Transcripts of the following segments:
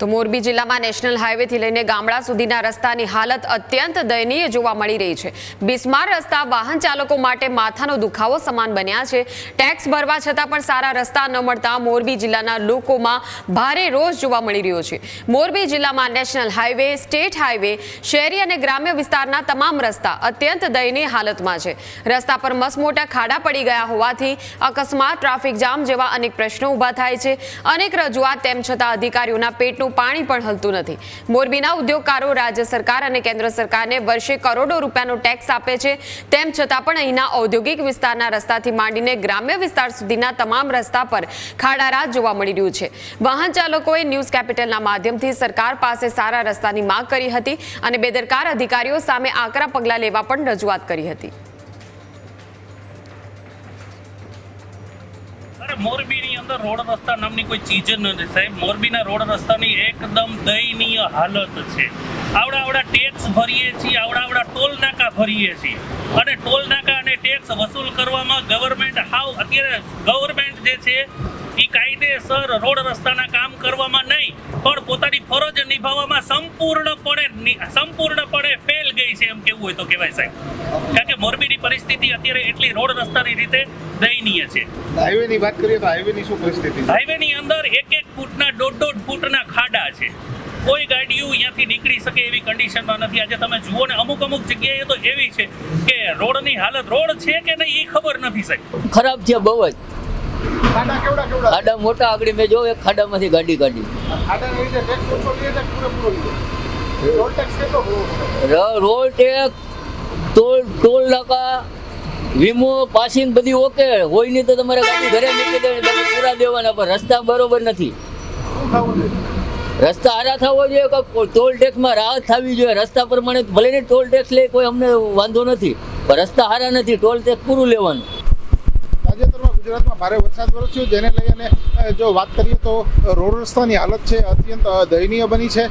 તો મોરબી જિલ્લામાં નેશનલ હાઈવેથી લઈને ગામડા સુધીના રસ્તાની હાલત અત્યંત દયનીય જોવા મળી રહી છે. બિસ્માર રસ્તા વાહન ચાલકો માટે માથાનો દુખાવો સમાન બન્યા છે. ટેક્સ ભરવા છતાં પણ સારા રસ્તા ન મળતા મોરબી જિલ્લાના લોકોમાં ભારે રોષ જોવા મળી રહ્યો છે. મોરબી જિલ્લામાં નેશનલ હાઈવે, સ્ટેટ હાઈવે, શહેરી અને ગ્રામ્ય વિસ્તારના તમામ રસ્તા અત્યંત દયનીય હાલતમાં છે. રસ્તા પર મસમોટા ખાડા પડી ગયા હોવાથી અકસ્માત, ટ્રાફિક જામ જેવા અનેક પ્રશ્નો ઊભા થાય છે. અનેક રજૂઆત તેમ છતાં અધિકારીઓના પેટનું પાણી પણ હલતું નથી. મોરબીના ઉદ્યોગકારો, રાજ્ય સરકાર અને કેન્દ્ર સરકારને વર્ષે કરોડો રૂપિયાનો ટેક્સ આપે છે. તેમ છતાં પણ અહીંના ઔદ્યોગિક વિસ્તારના રસ્તાથી માંડીને ગ્રામ્ય વિસ્તાર સુધીના તમામ રસ્તા પર ખાડારા જોવા મળી રહ્યું છે. વાહન ચાલકોએ ન્યૂઝ કેપિટલના માધ્યમથી સરકાર પાસે સારા રસ્તાની માંગ કરી હતી અને બેદરકાર અધિકારીઓ સામે આકરા પગલાં લેવા પણ રજૂઆત કરી હતી. અરે મોરબીની અંદર રોડ રસ્તા નામની કોઈ ચીજ જ નથી. સાહેબ, મોરબીના રોડ રસ્તાની એકદમ દયનીય હાલત છે. આવડા આવડા ટેક્સ ભરીએ છીએ, આવડા આવડા ટોલ નાકા ભરીએ છીએ. અને ટોલ નાકા અને ટેક્સ વસૂલ કરવામાં ગવર્મેન્ટ હાવ, અત્યારે ગવર્મેન્ટ જે છે એ કાયદેસર રોડ રસ્તાના કામ કરવામાં નહીં પણ પોતાની ફરજ નિભાવવામાં સંપૂર્ણપણે સંપૂર્ણપણે ફેલ ગઈ છે એમ કેવું હોય તો કહેવાય સાહેબ. કારણ કે મોરબીની પરિસ્થિતિ અત્યારે એટલી રોડ રસ્તાની રીતે દયનીય છે. હાઈવેની વાત કરીએ તો હાઈવેની શું પરિસ્થિતિ? છે હાઈવેની અંદર એક એક ફૂટના દોઢ દોઢ ફૂટના ખાડા છે. કોઈ ગાડીઓ અહીંયાથી નીકળી શકે એવી કન્ડિશનમાં નથી. આજે તમે જુઓ ને અમુક અમુક જગ્યાએ તો એવી છે કે રોડની હાલત રોડ છે કે નહીં એ ખબર નથી સાહેબ. ખરાબ છે બહુ જ. ખાડા મોટા આગળ મેં જો એક ખાડામાંથી ગાડી કાઢી. રોડ ટેક્સ ટોલ ટોલ નાકા વીમો પાસિંગ બધી ઓકે. હોય નહીં તો તમારે ગાડી ઘરે મૂકી દેવાની પૂરા દેવાના પણ રસ્તા બરોબર નથી. રસ્તા હારા થવો જોઈએ કે ટોલ ટેક્સમાં રાહત થવી જોઈએ? રસ્તા પ્રમાણે ભલે ને ટોલ ટેક્સ લે કોઈ અમને વાંધો નથી. પણ રસ્તા હારા નથી ટોલ ટેક્સ પૂરું લેવાનું. તાજેતરમાં ગુજરાતમાં ભારે વરસાદ વરસ્યો જેને લઈને જો વાત કરીએ તો રોડ રસ્તાની હાલત છે, અત્યંત દયનીય બની છે.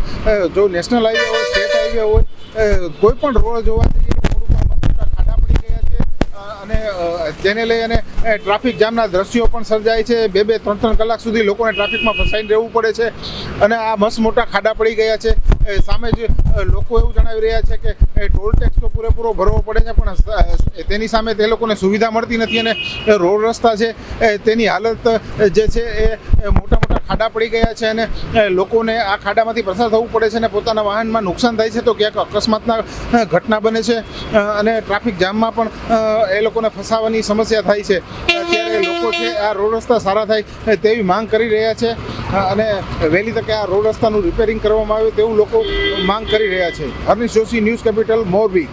જો નેશનલ હાઈવે હોય, સ્ટેટ હાઈવે હોય કોઈ પણ રોડ જોવા જઈએ રોડ ઉપર મસ્ત ખાડા પડી ગયા છે અ, અને જેને લઈ અને ટ્રાફિક જામના દ્રશ્યો પણ સર્જાય છે. બે બે, ત્રણ ત્રણ કલાક સુધી લોકોને ટ્રાફિકમાં ફસાઈને રહેવું પડે છે. અને આ મસ્ત મોટા ખાડા પડી ગયા છે. સામે જ લોકો એવું જણાવી રહ્યા છે કે ટોલ ટેક્સ તો પૂરેપૂરો ભરવો પડે છે, પણ તેની સામે તે લોકોને સુવિધા મળતી નથી અને રોડ રસ્તા છે તેની હાલત જે છે એ મોટા મોટા ખાડા પડી ગયા છે અને લોકોને આ ખાડામાંથી પસાર થવું પડે છે અને પોતાના વાહનમાં નુકસાન થાય છે, તો ક્યાંક અકસ્માતના ઘટના બને છે અને ટ્રાફિક જામમાં પણ એ લોકોને ફસાવાની સમસ્યા થાય છે. અત્યારે લોકો છે, આ રોડ રસ્તા સારા થાય તેવી માંગ કરી રહ્યા છે અને વહેલી તકે આ રોડ રસ્તાનું રિપેરિંગ કરવામાં આવે તેવું લોકો માંગ કરી રહ્યા છે. Harnish Joshi, news capital, Morbi.